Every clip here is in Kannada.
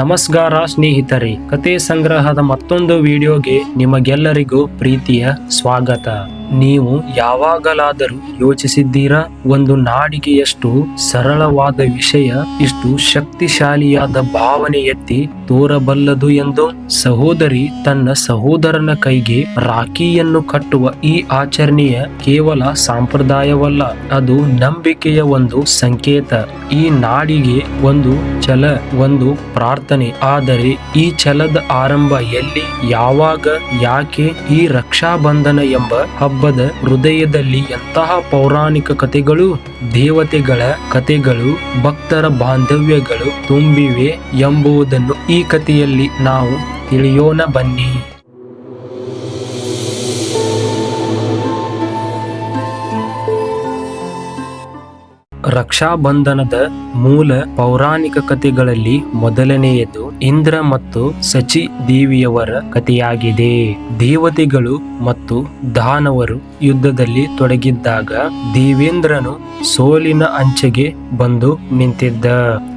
ನಮಸ್ಕಾರ ಸ್ನೇಹಿತರೆ ಕತೆ ಸಂಗ್ರಹದ ಮತ್ತೊಂದು ವಿಡಿಯೋಗೆ ನಿಮಗೆಲ್ಲರಿಗೂ ಪ್ರೀತಿಯ ಸ್ವಾಗತ. ನೀವು ಯಾವಾಗಲಾದರೂ ಯೋಚಿಸಿದ್ದೀರಾ? ಒಂದು ನಾಡಿಗೆಯಷ್ಟು ಸರಳವಾದ ವಿಷಯ, ಇಷ್ಟು ಶಕ್ತಿಶಾಲಿಯಾದ ಭಾವನೆ ಎತ್ತಿ ತೋರಬಲ್ಲದು ಎಂದು? ಸಹೋದರಿ, ತನ್ನ ಸಹೋದರನ ಕೈಗೆ ರಾಖಿಯನ್ನು ಕಟ್ಟುವ ಈ ಆಚರಣೆಯ ಕೇವಲ ಸಾಂಪ್ರದಾಯವಲ್ಲ, ಅದು ನಂಬಿಕೆಯ ಒಂದು ಸಂಕೇತ. ಈ ನಾಡಿಗೆ ಒಂದು ಛಲ, ಒಂದು ಪ್ರಾರ್ಥನೆ. ಆದರೆ ಈ ಛಲದ ಆರಂಭ ಎಲ್ಲಿ, ಯಾವಾಗ, ಯಾಕೆ ಈ ರಕ್ಷಾಬಂಧನ ಎಂಬ ಹಬ್ಬದ ಹೃದಯದಲ್ಲಿ ಎಂತಹ ಪೌರಾಣಿಕ ಕಥೆಗಳು, ದೇವತೆಗಳ ಕಥೆಗಳು, ಭಕ್ತರ ಬಾಂಧವ್ಯಗಳು ತುಂಬಿವೆ ಎಂಬುದನ್ನು ಈ ಕಥೆಯಲ್ಲಿ ನಾವು ತಿಳಿಯೋಣ ಬನ್ನಿ. ರಕ್ಷಾಬಂಧನದ ಮೂಲ ಪೌರಾಣಿಕ ಕಥೆಗಳಲ್ಲಿ ಮೊದಲನೆಯದು ಇಂದ್ರ ಮತ್ತು ಸಚಿ ದೇವಿಯವರ ಕಥೆಯಾಗಿದೆ. ದೇವತೆಗಳು ಮತ್ತು ದಾನವರು ಯುದ್ಧದಲ್ಲಿ ತೊಡಗಿದ್ದಾಗ ದೇವೇಂದ್ರನು ಸೋಲಿನ ಅಂಚೆಗೆ ಬಂದು ನಿಂತಿದ್ದ.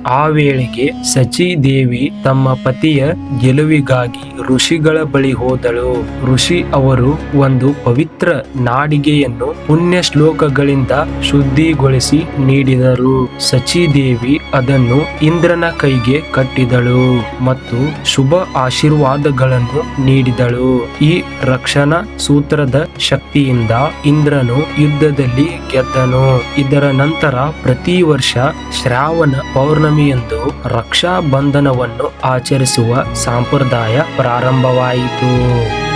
ಆ ವೇಳೆಗೆ ಸಚಿ ದೇವಿ ತಮ್ಮ ಪತಿಯ ಗೆಲುವಿಗಾಗಿ ಋಷಿಗಳ ಬಳಿ ಹೋದಳು. ಋಷಿ ಅವರು ಒಂದು ಪವಿತ್ರ ನಾಡಿಗೆಯನ್ನು ಪುಣ್ಯ ಶ್ಲೋಕಗಳಿಂದ ಶುದ್ಧಿಗೊಳಿಸಿ ನೀಡಿದರು. ಸಚಿದೇವಿ ಅದನ್ನು ಇಂದ್ರನ ಕೈಗೆ ಕಟ್ಟಿದಳು ಮತ್ತು ಶುಭ ಆಶೀರ್ವಾದಗಳನ್ನು ನೀಡಿದಳು. ಈ ರಕ್ಷಣಾ ಸೂತ್ರದ ಶಕ್ತಿಯಿಂದ ಇಂದ್ರನು ಯುದ್ಧದಲ್ಲಿ ಗೆದ್ದನು. ಇದರ ನಂತರ ಪ್ರತಿ ವರ್ಷ ಶ್ರಾವಣ ಪೌರ್ಣಮಿಯಂದು ರಕ್ಷಾ ಬಂಧನವನ್ನು ಆಚರಿಸುವ ಸಂಪ್ರದಾಯ ಪ್ರಾರಂಭವಾಯಿತು.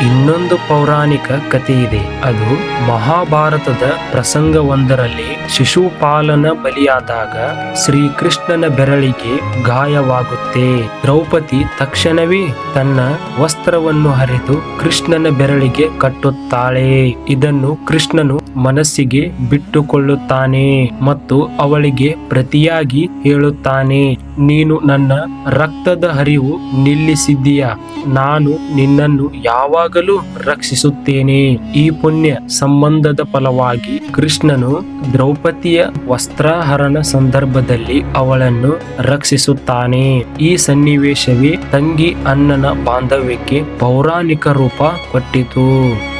ಇನ್ನೊಂದು ಪೌರಾಣಿಕ ಕಥೆ ಇದೆ. ಅದು ಮಹಾಭಾರತದ ಪ್ರಸಂಗವೊಂದರಲ್ಲಿ ಶಿಶುಪಾಲನ ಬಲಿಯಾದಾಗ ಶ್ರೀಕೃಷ್ಣನ ಬೆರಳಿಗೆ ಗಾಯವಾಗುತ್ತೆ. ದ್ರೌಪದಿ ತಕ್ಷಣವೇ ತನ್ನ ವಸ್ತ್ರವನ್ನು ಹರಿದು ಕೃಷ್ಣನ ಬೆರಳಿಗೆ ಕಟ್ಟುತ್ತಾಳೆ. ಇದನ್ನು ಕೃಷ್ಣನು ಮನಸ್ಸಿಗೆ ಬಿಟ್ಟುಕೊಳ್ಳುತ್ತಾನೆ ಮತ್ತು ಅವಳಿಗೆ ಪ್ರತಿಯಾಗಿ ಹೇಳುತ್ತಾನೆ, ನೀನು ನನ್ನ ರಕ್ತದ ಹರಿವು ನಿಲ್ಲಿಸಿದ್ದೀಯ? ನಾನು ನಿನ್ನನ್ನು ಯಾವಾಗಲೂ ರಕ್ಷಿಸುತ್ತೇನೆ. ಈ ಪುಣ್ಯ ಸಂಬಂಧದ ಫಲವಾಗಿ ಕೃಷ್ಣನು ದ್ರೌಪದಿಯ ವಸ್ತ್ರಾಹರಣ ಸಂದರ್ಭದಲ್ಲಿ ಅವಳನ್ನು ರಕ್ಷಿಸುತ್ತಾನೆ. ಈ ಸನ್ನಿವೇಶವೇ ತಂಗಿ ಅಣ್ಣನ ಬಾಂಧವ್ಯಕ್ಕೆ ಪೌರಾಣಿಕ ರೂಪ ಕೊಟ್ಟಿತು.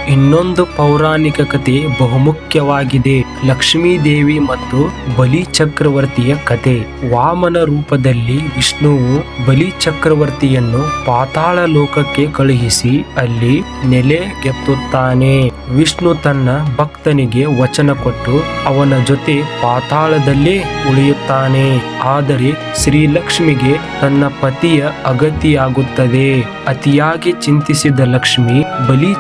ಇನ್ನೊಂದು ಪೌರಾಣಿಕ ಕಥೆ ಬಹುಮುಖ್ಯವಾಗಿದೆ. ಲಕ್ಷ್ಮೀ ದೇವಿ ಮತ್ತು ಬಲಿ ಚಕ್ರವರ್ತಿಯ ಕತೆ ವಾಮನ ರೂಪದಲ್ಲಿ ವಿಷ್ಣುವು ಬಲಿ ಚಕ್ರವರ್ತಿಯನ್ನು ಪಾತಾಳ ಲೋಕಕ್ಕೆ ಕಳುಹಿಸಿ ಅಲ್ಲಿ ನೆಲೆಗೆತ್ತುತ್ತಾನೆ ವಿಷ್ಣು ತನ್ನ ಭಕ್ತನಿಗೆ ವಚನ ಕೊಟ್ಟು ಅವನ ಜೊತೆ ಪಾತಾಳದಲ್ಲೇ ಉಳಿಯುತ್ತಾನೆ. ಆದರೆ ಶ್ರೀಲಕ್ಷ್ಮಿಗೆ ತನ್ನ ಪತಿಯ ಅಗತಿಯಾಗುತ್ತದೆ. ಅತಿಯಾಗಿ ಚಿಂತಿಸಿದ ಲಕ್ಷ್ಮಿ ಬಲಿ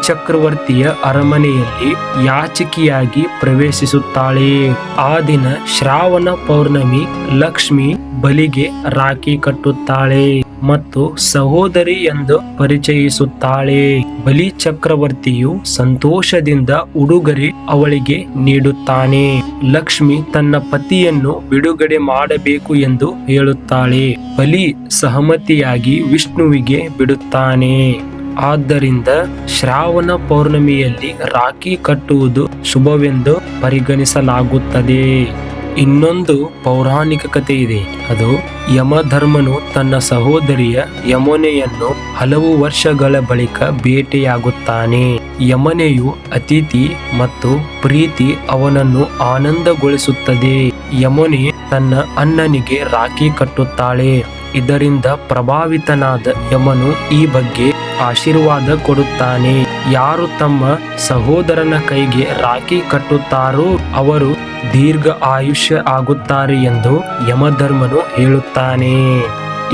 ಚಕ್ರವರ್ತಿಯ ಅರಮನೆಯಲ್ಲಿ ಯಾಚಕಿಯಾಗಿ ಪ್ರವೇಶಿಸುತ್ತಾಳೆ. ಆ ದಿನ ಶ್ರಾವಣ ಪೌರ್ಣಮಿ ಲಕ್ಷ್ಮಿ ಬಲಿಗೆ ರಾಖಿ ಕಟ್ಟುತ್ತಾಳೆ ಮತ್ತು ಸಹೋದರಿ ಎಂದು ಪರಿಚಯಿಸುತ್ತಾಳೆ. ಬಲಿ ಚಕ್ರವರ್ತಿಯು ಸಂತೋಷದಿಂದ ಉಡುಗೊರೆ ಅವಳಿಗೆ ನೀಡುತ್ತಾನೆ. ಲಕ್ಷ್ಮಿ ತನ್ನ ಪತಿಯನ್ನು ಬಿಡುಗಡೆ ಮಾಡಬೇಕು ಎಂದು ಹೇಳುತ್ತಾಳೆ. ಬಲಿ ಸಹಮತಿಯಾಗಿ ವಿಷ್ಣುವಿಗೆ ಬಿಡುತ್ತಾನೆ. ಆದ್ದರಿಂದ ಶ್ರಾವಣ ಪೌರ್ಣಮಿಯಲ್ಲಿ ರಾಖಿ ಕಟ್ಟುವುದು ಶುಭವೆಂದು ಪರಿಗಣಿಸಲಾಗುತ್ತದೆ. ಇನ್ನೊಂದು ಪೌರಾಣಿಕ ಕಥೆ ಇದೆ. ಅದು ಯಮಧರ್ಮನು ತನ್ನ ಸಹೋದರಿಯ ಯಮುನೆಯನ್ನು ಹಲವು ವರ್ಷಗಳ ಬಳಿಕ ಭೇಟಿಯಾಗುತ್ತಾನೆ ಯಮನೆಯು ಅತಿಥಿ ಮತ್ತು ಪ್ರೀತಿ ಅವನನ್ನು ಆನಂದಗೊಳಿಸುತ್ತದೆ. ಯಮುನೆ ತನ್ನ ಅಣ್ಣನಿಗೆ ರಾಖಿ ಕಟ್ಟುತ್ತಾಳೆ. ಇದರಿಂದ ಪ್ರಭಾವಿತನಾದ ಯಮನು ಈ ಬಗ್ಗೆ ಆಶೀರ್ವಾದ ಕೊಡುತ್ತಾನೆ. ಯಾರು ತಮ್ಮ ಸಹೋದರನ ಕೈಗೆ ರಾಖಿ ಕಟ್ಟುತ್ತಾರೋ ಅವರು ದೀರ್ಘ ಆಯುಷ್ಯ ಆಗುತ್ತಾರೆ ಎಂದು ಯಮಧರ್ಮನು ಹೇಳುತ್ತಾನೆ.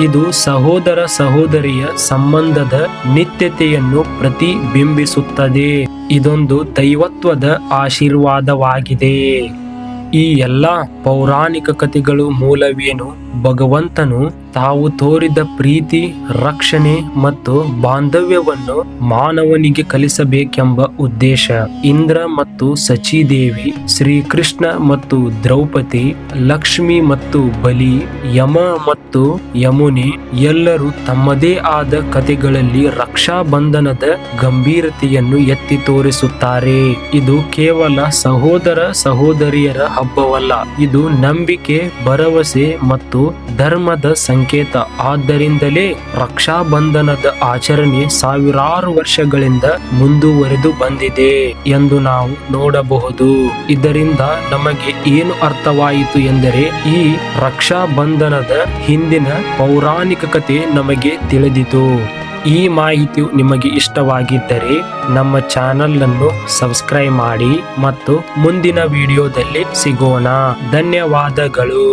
ಇದು ಸಹೋದರ ಸಹೋದರಿಯ ಸಂಬಂಧದ ನಿತ್ಯತೆಯನ್ನು ಪ್ರತಿಬಿಂಬಿಸುತ್ತದೆ. ಇದೊಂದು ದೈವತ್ವದ ಆಶೀರ್ವಾದವಾಗಿದೆ. ಈ ಎಲ್ಲ ಪೌರಾಣಿಕ ಕಥೆಗಳು ಮೂಲವೇನು? ಭಗವಂತನು ತಾವು ತೋರಿದ ಪ್ರೀತಿ, ರಕ್ಷಣೆ ಮತ್ತು ಬಾಂಧವ್ಯವನ್ನು ಮಾನವನಿಗೆ ಕಲಿಸಬೇಕೆಂಬ ಉದ್ದೇಶ. ಇಂದ್ರ ಮತ್ತು ಸಚಿದೇವಿ, ಶ್ರೀಕೃಷ್ಣ ಮತ್ತು ದ್ರೌಪದಿ, ಲಕ್ಷ್ಮಿ ಮತ್ತು ಬಲಿ, ಯಮ ಮತ್ತು ಯಮುನೆ ಎಲ್ಲರೂ ತಮ್ಮದೇ ಆದ ಕಥೆಗಳಲ್ಲಿ ರಕ್ಷಾ ಬಂಧನದ ಗಂಭೀರತೆಯನ್ನು ಎತ್ತಿ ತೋರಿಸುತ್ತಾರೆ. ಇದು ಕೇವಲ ಸಹೋದರ ಸಹೋದರಿಯರ ಹಬ್ಬವಲ್ಲ, ಇದು ನಂಬಿಕೆ, ಭರವಸೆ ಮತ್ತು ಧರ್ಮದ ಸಂಕೇತ. ಆದ್ದರಿಂದಲೇ ರಕ್ಷಾಬಂಧನದ ಆಚರಣೆ ಸಾವಿರಾರು ವರ್ಷಗಳಿಂದ ಮುಂದುವರೆದು ಬಂದಿದೆ ಎಂದು ನಾವು ನೋಡಬಹುದು. ಇದರಿಂದ ನಮಗೆ ಏನು ಅರ್ಥವಾಯಿತು ಎಂದರೆ ಈ ರಕ್ಷಾ ಬಂಧನದ ಹಿಂದಿನ ಪೌರಾಣಿಕ ಕಥೆ ನಮಗೆ ತಿಳಿದಿತು. ಈ ಮಾಹಿತಿಯು ನಿಮಗೆ ಇಷ್ಟವಾಗಿದ್ದರೆ ನಮ್ಮ ಚಾನೆಲ್ ಅನ್ನು ಸಬ್ಸ್ಕ್ರೈಬ್ ಮಾಡಿ ಮತ್ತು ಮುಂದಿನ ವಿಡಿಯೋದಲ್ಲಿ ಸಿಗೋಣ. ಧನ್ಯವಾದಗಳು.